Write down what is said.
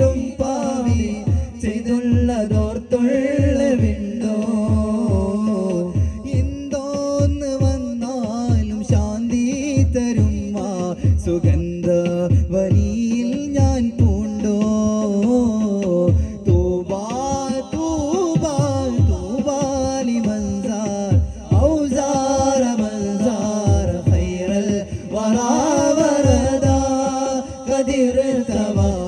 പാടും പാവി ചെയ്തുള്ളതോർത്തുള്ള വിണ്ടോ? എന്തോന്ന് വന്നാലും ശാന്തി തരും മാ സുഗന്ധ വരിയിൽ ഞാൻ പൂണ്ടോ? തൂബാ തൂബാ തൂബാലി മൻസാർ ഔസാര മൻസാർ ഖൈറൽ വറാ وردا قدر الثواب